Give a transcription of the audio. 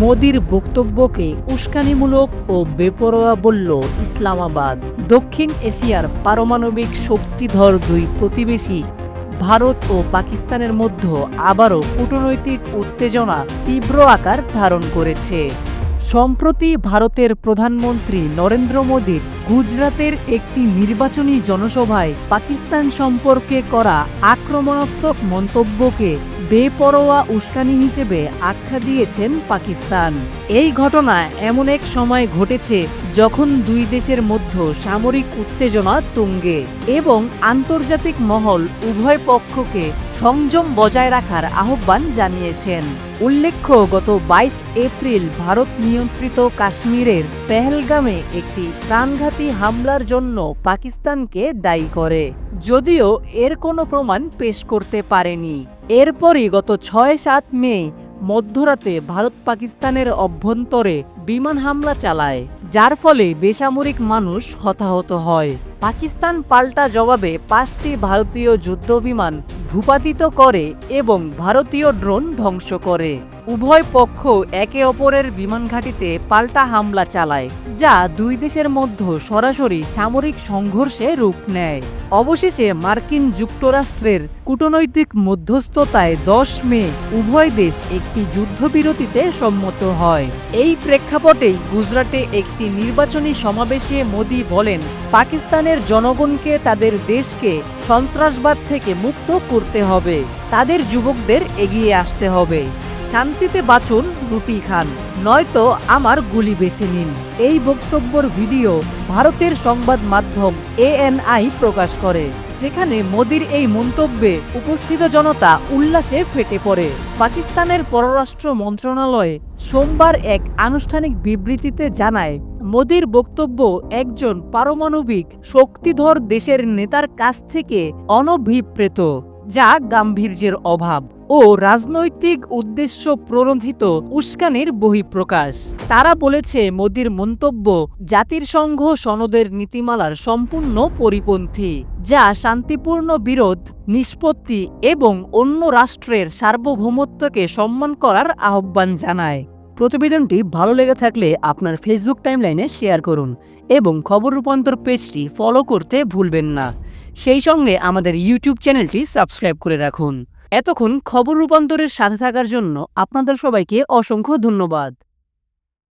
মোদির বক্তব্যকে উস্কানিমূলক ও বেপরোয়া বলল ইসলামাবাদ। দক্ষিণ এশিয়ার পারমাণবিক শক্তিধর দুই প্রতিবেশী ভারত ও পাকিস্তানের মধ্যে আবারও কূটনৈতিক উত্তেজনা তীব্র আকার ধারণ করেছে। সম্প্রতি ভারতের প্রধানমন্ত্রী নরেন্দ্র মোদীর গুজরাতের একটি নির্বাচনী জনসভায় পাকিস্তান সম্পর্কে করা আক্রমণাত্মক মন্তব্যকে বেপরোয়া উস্কানি হিসেবে আখ্যা দিয়েছেন পাকিস্তান। এই ঘটনা এমন এক সময় ঘটেছে যখন দুই দেশের মধ্য সামরিক উত্তেজনা তুঙ্গে এবং আন্তর্জাতিক মহল উভয় পক্ষকে সংযম বজায় রাখার আহ্বান জানিয়েছেন। উল্লেখ্য, গত বাইশ এপ্রিল ভারত নিয়ন্ত্রিত কাশ্মীরের পেহেলগামে একটি প্রাণঘাতী হামলার জন্য পাকিস্তানকে দায়ী করে। যদিও এর কোনো প্রমাণ পেশ করতে পারেনি। এরপরই গত ছয় সাত মে মধ্যরাতে ভারত পাকিস্তানের অভ্যন্তরে বিমান হামলা চালায়, যার ফলে বেসামরিক মানুষ হতাহত হয়। পাকিস্তান পাল্টা জবাবে পাঁচটি ভারতীয় যুদ্ধবিমান ভূপাতিত করে এবং ভারতীয় ড্রোন ধ্বংস করে। উভয় পক্ষ একে অপরের বিমান ঘাঁটিতে পাল্টা হামলা চালায়, যা দুই দেশের মধ্যে সরাসরি সামরিক সংঘর্ষে রূপ নেয়। অবশেষে মার্কিন যুক্তরাষ্ট্রের কূটনৈতিক মধ্যস্থতায় দশ মে উভয় দেশ একটি যুদ্ধবিরতিতে সম্মত হয়। এই প্রেক্ষাপটেই গুজরাটে একটি নির্বাচনী সমাবেশে মোদি বলেন, পাকিস্তানের জনগণকে তাদের দেশকে সন্ত্রাসবাদ থেকে মুক্ত করতে হবে। তাদের যুবকদের এগিয়ে আসতে হবে। শান্তিতে বাঁচুন, রুটি খান। নয়তো আমার গুলি বেছে নিন। এই বক্তব্যর ভিডিও ভারতের সংবাদ মাধ্যম এএনআই প্রকাশ করে, যেখানে মোদির এই মন্তব্যে উপস্থিত জনতা উল্লাসে ফেটে পড়ে। পাকিস্তানের পররাষ্ট্র মন্ত্রণালয়ে সোমবার এক আনুষ্ঠানিক বিবৃতিতে জানায়, মোদির বক্তব্য একজন পারমাণবিক শক্তিধর দেশের নেতার কাছ থেকে অনভিপ্রেত, যা গাম্ভীর্যের অভাব। ও রাজনৈতিক উদ্দেশ্য প্ররোধিত উস্কানির বহিঃপ্রকাশ। তারা বলেছে, মোদির মন্তব্য, জাতির সংঘ সনদের নীতিমালার সম্পূর্ণ পরিপন্থী, যা শান্তিপূর্ণ বিরোধ, নিষ্পত্তি এবং অন্য রাষ্ট্রের সার্বভৌমত্বকে সম্মান করার আহ্বান জানায়। প্রতিবেদনটি ভালো লেগে থাকলে আপনার ফেসবুক টাইমলাইনে শেয়ার করুন এবং খবর রূপান্তর পেজটি ফলো করতে ভুলবেন না। সেই সঙ্গে আমাদের ইউটিউব চ্যানেলটি সাবস্ক্রাইব করে রাখুন। এতক্ষণ খবর রূপান্তরের সাথে থাকার জন্য আপনাদের সবাইকে অসংখ্য ধন্যবাদ।